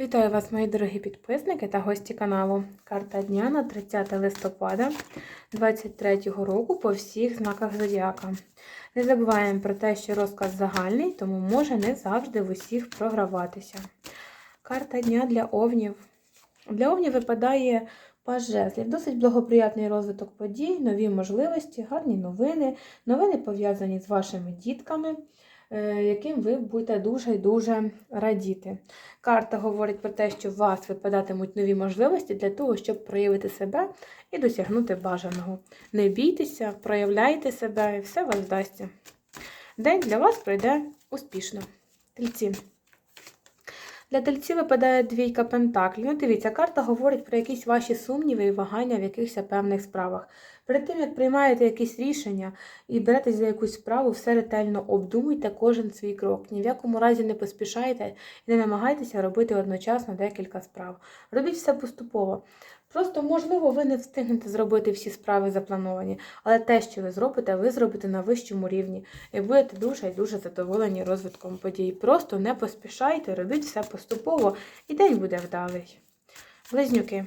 Вітаю вас, мої дорогі підписники та гості каналу. Карта дня на 30 листопада 2023 року по всіх знаках зодіака. Не забуваємо про те, що розклад загальний, тому може не завжди в усіх програватися. Карта дня для овнів. Для овнів випадає паж жезлів. Досить благоприятний розвиток подій, нові можливості, гарні новини, новини пов'язані з вашими дітками, яким ви будете дуже і дуже радіти. Карта говорить про те, що у вас випадатимуть нові можливості для того, щоб проявити себе і досягнути бажаного. Не бійтеся, проявляйте себе і все вам вдасться. День для вас пройде успішно. Тельці. Для тельців випадає двійка пентаклів. Ну, дивіться, карта говорить про якісь ваші сумніви і вагання в якихось певних справах. Перед тим, як приймаєте якісь рішення і беретесь за якусь справу, все ретельно обдумуйте кожен свій крок. Ні в якому разі не поспішайте і не намагайтеся робити одночасно декілька справ. Робіть все поступово. Просто, можливо, ви не встигнете зробити всі справи заплановані, але те, що ви зробите, ви зробите на вищому рівні і будете дуже і дуже задоволені розвитком подій. Просто не поспішайте, робіть все поступово, і день буде вдалий. Близнюки.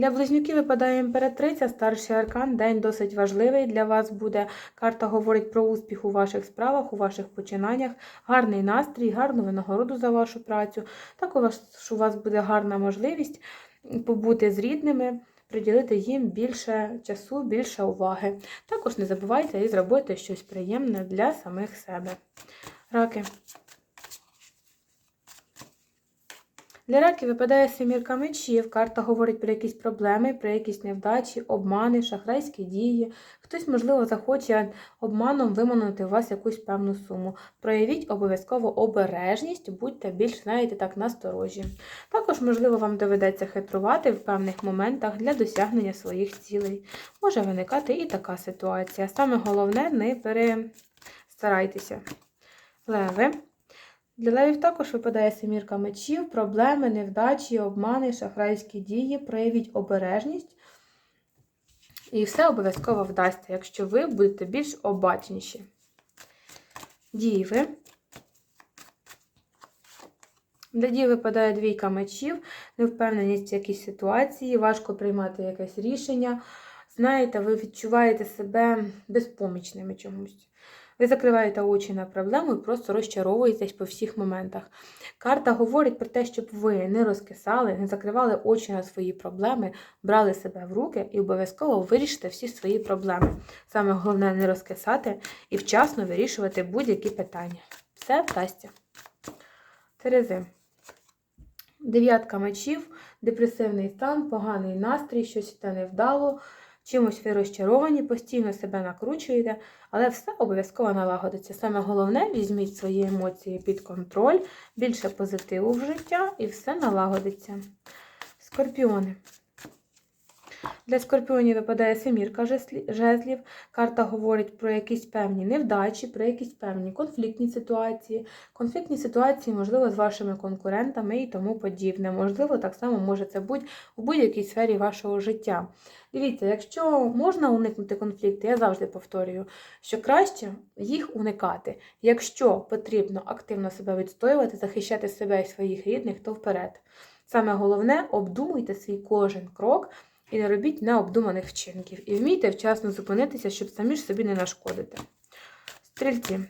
Для близнюків випадає імператриця, старший аркан. День досить важливий для вас буде. Карта говорить про успіх у ваших справах, у ваших починаннях, гарний настрій, гарну винагороду за вашу працю. Також у вас буде гарна можливість побути з рідними, приділити їм більше часу, більше уваги. Також не забувайте і зробити щось приємне для самих себе. Раки. Для раків випадає семірка мечів. Карта говорить про якісь проблеми, про якісь невдачі, обмани, шахрайські дії. Хтось, можливо, захоче обманом виманути у вас якусь певну суму. Проявіть обов'язково обережність, будьте більш, знаєте, так, насторожі. Також, можливо, вам доведеться хитрувати в певних моментах для досягнення своїх цілей. Може виникати і така ситуація. Саме головне, не перестарайтеся. Леви. Для левів також випадає семірка мечів, проблеми, невдачі, обмани, шахрайські дії. Проявіть обережність. І все обов'язково вдасться, якщо ви будете більш обачніші. Діви. Для дій випадає двійка мечів, невпевненість в якійсь ситуації, важко приймати якесь рішення. Знаєте, ви відчуваєте себе безпомічними чомусь. Ви закриваєте очі на проблему і просто розчаровуєтесь по всіх моментах. Карта говорить про те, щоб ви не розкисали, не закривали очі на свої проблеми, брали себе в руки і обов'язково вирішите всі свої проблеми. Саме головне не розкисати і вчасно вирішувати будь-які питання. Все вдасться. Терези. Дев'ятка мечів, депресивний стан, поганий настрій, щось іде невдало. Чимось ви розчаровані, постійно себе накручуєте, але все обов'язково налагодиться. Саме головне, візьміть свої емоції під контроль, більше позитиву в життя і все налагодиться. Скорпіони. Для скорпіонів випадає семірка жезлів. Карта говорить про якісь певні невдачі, про якісь певні конфліктні ситуації. Конфліктні ситуації, можливо, з вашими конкурентами і тому подібне. Можливо, так само може це бути у будь-якій сфері вашого життя. Дивіться, якщо можна уникнути конфлікти, я завжди повторюю, що краще їх уникати. Якщо потрібно активно себе відстоювати, захищати себе і своїх рідних, то вперед. Саме головне обдумуйте свій кожен крок. І не робіть необдуманих вчинків. І вмійте вчасно зупинитися, щоб самі ж собі не нашкодити. Стрільці.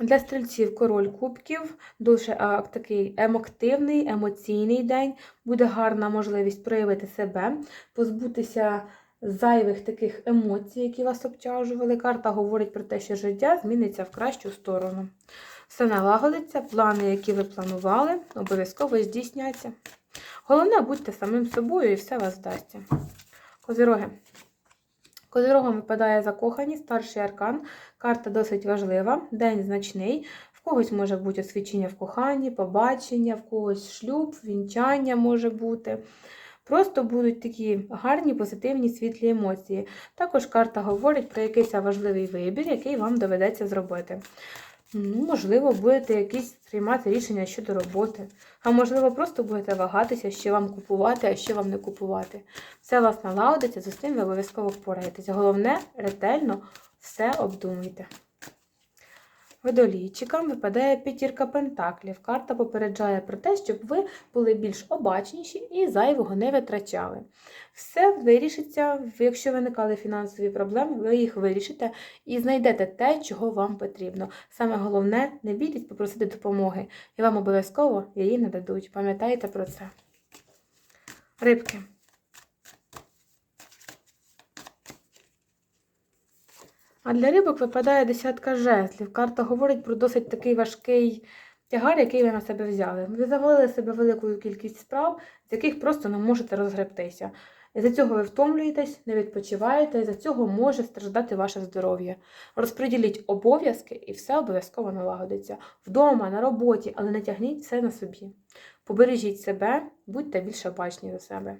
Для стрільців король кубків, дуже а, такий емотивний, емоційний день. Буде гарна можливість проявити себе, позбутися зайвих таких емоцій, які вас обтяжували. Карта говорить про те, що життя зміниться в кращу сторону. Все налагодиться, плани, які ви планували, обов'язково здійсняться. Головне, будьте самим собою і все вас вдасться. Козироги. Козирогом випадає закохані, старший аркан. Карта досить важлива, день значний. В когось може бути освічення в коханні, побачення, в когось шлюб, вінчання може бути. Просто будуть такі гарні, позитивні, світлі емоції. Також карта говорить про якийсь важливий вибір, який вам доведеться зробити. Ну, можливо, будете якісь приймати рішення щодо роботи. А можливо, просто будете вагатися, що вам купувати, а що вам не купувати. Все вас налагодиться, з цим ви обов'язково впораєтеся. Головне, ретельно все обдумуйте. Водолійчикам випадає п'ятірка пентаклів. Карта попереджає про те, щоб ви були більш обачніші і зайвого не витрачали. Все вирішиться, якщо виникали фінансові проблеми, ви їх вирішите і знайдете те, чого вам потрібно. Саме головне, не бійтесь попросити допомоги, і вам обов'язково її нададуть. Пам'ятайте про це. Рибки. А для рибок випадає десятка жезлів. Карта говорить про досить такий важкий тягар, який ви на себе взяли. Ви завалили себе великою кількість справ, з яких просто не можете розгребтися. І за цього ви втомлюєтесь, не відпочиваєте, і за цього може страждати ваше здоров'я. Розподіліть обов'язки і все обов'язково налагодиться. Вдома, на роботі, але не тягніть все на собі. Побережіть себе, будьте більш обачні до себе.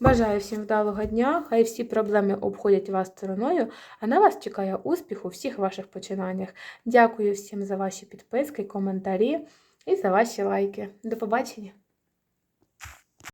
Бажаю всім вдалого дня, хай всі проблеми обходять вас стороною, а на вас чекає успіх у всіх ваших починаннях. Дякую всім за ваші підписки, коментарі і за ваші лайки. До побачення!